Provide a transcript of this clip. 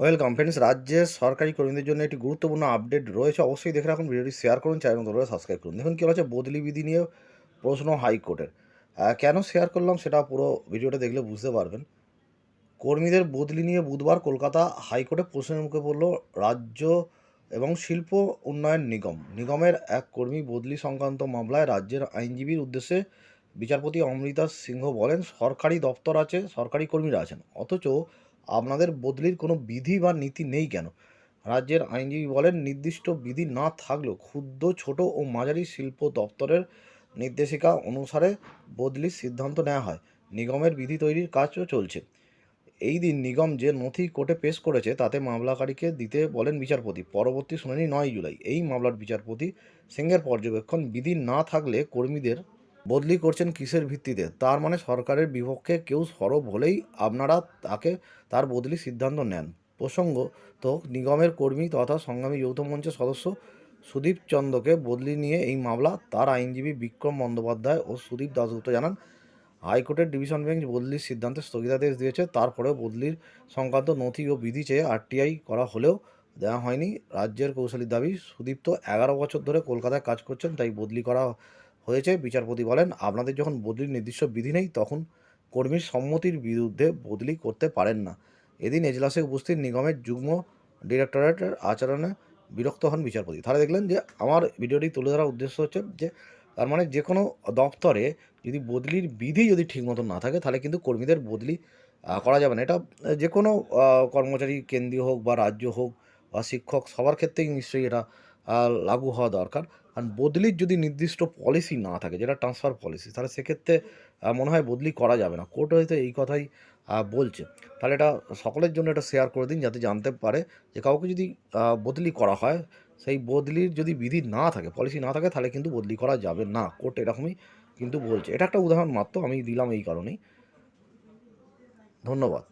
Welcome friends রাজ্যের সরকারি কর্মীদের জন্য একটি গুরুত্বপূর্ণ আপডেট রয়েছে। অবশ্যই দেখে রাখুন, ভিডিওটি শেয়ার করুন চ্যানেল ধরে সাবস্ক্রাইব করুন। দেখুন কী হচ্ছে, বদলি বিধি নিয়ে প্রশ্ন হাইকোর্টের কেন শেয়ার করলাম সেটা পুরো ভিডিওটা দেখলে বুঝতে পারবেন। কর্মীদের বদলি নিয়ে বুধবার কলকাতা হাইকোর্টে প্রশ্নের মুখে পড়ল রাজ্য এবং শিল্প উন্নয়ন নিগম। নিগমের এক কর্মী বদলি সংক্রান্ত মামলায় রাজ্যের আইনজীবীর উদ্দেশ্যে বিচারপতি অমৃতা সিংহ বলেন, সরকারি দপ্তর আছে, সরকারি কর্মীরা আছেন। অথচ আপনাদের বদলির কোনো বিধি বা নীতি নেই কেন? রাজ্যের আইনজীবী বলেন, নির্দিষ্ট বিধি না থাকলেও ক্ষুদ্র, ছোট ও মাঝারি শিল্প দপ্তরের নির্দেশিকা অনুসারে বদলির সিদ্ধান্ত নেওয়া হয়। নিগমের বিধি তৈরির কাজও চলছে। এই দিন নিগম যে নথি কোর্টে পেশ করেছে, তাতে মামলাকারীকে দিতে বলেন বিচারপতি। পরবর্তী শুনানি নয় জুলাই। এই মামলার বিচারপতি সিংহের পর্যবেক্ষণ। বিধি না থাকলে কর্মীদের বদলি করছেন কিসের ভিত্তিতে? তার মানে সরকারের বিপক্ষে কেউ সরব হলেই আপনারা তাকে তার বদলি সিদ্ধান্ত নেন। প্রসঙ্গ, তো নিগমের কর্মী তথা সংগ্রামী যৌথ মঞ্চের সদস্য সুদীপ চন্দ্রকে বদলি নিয়ে এই মামলা, তার আইনজীবী বিক্রম বন্দ্যোপাধ্যায় ও সুদীপ দাশগুপ্ত জানান, হাইকোর্টের ডিভিশন বেঞ্চ বদলির সিদ্ধান্তে স্থগিতাদেশ দিয়েছে, তারপরেও বদলির সংক্রান্ত নথি ও বিধি চেয়ে আরটিআই করা হলেও দেওয়া হয়নি। রাজ্যের কৌশলীর দাবি সুদীপ্ত এগারো বছর ধরে কলকাতায় কাজ করছেন, তাই বদলি করা হয়েছে। বিচারপতি বলেন, আপনাদের যখন বদলির নির্দিষ্ট বিধি নেই, তখন কর্মীর সম্মতির বিরুদ্ধে বদলি করতে পারেন না। এদিন এজলাসে উপস্থিত নিগমের যুগ্ম ডিরেক্টরেটের আচরণে বিরক্ত হন বিচারপতি। তাহলে দেখলেন যে, আমার ভিডিওটি তুলে ধরার উদ্দেশ্য হচ্ছে যে, তার মানে যে কোনো দপ্তরে যদি বদলির বিধি যদি ঠিক মতো না থাকে, তাহলে কিন্তু কর্মীদের বদলি করা যাবে না। এটা যে কোনো কর্মচারী কেন্দ্রীয় হোক বা রাজ্য হোক বা শিক্ষক, সবার ক্ষেত্রেই নিশ্চয়ই এটা লাগু হওয়া দরকার। আর বদলির যদি নির্দিষ্ট পলিসি না থাকে, যেটা ট্রান্সফার পলিসি তাহলে সেক্ষেত্রে মনে হয় বদলি করা যাবে না। কোর্ট হয়তো এই কথাই বলছে। তাহলে এটা সকলের জন্য এটা শেয়ার করে দিন, যাতে জানতে পারে যে কাউকে যদি বদলি করা হয়, সেই বদলির যদি বিধি না থাকে পলিসি না থাকে, তাহলে কিন্তু বদলি করা যাবে না। কোর্ট এরকমই কিন্তু বলছে। এটা একটা উদাহরণ মাত্র, আমি দিলাম এই কারণেই। ধন্যবাদ।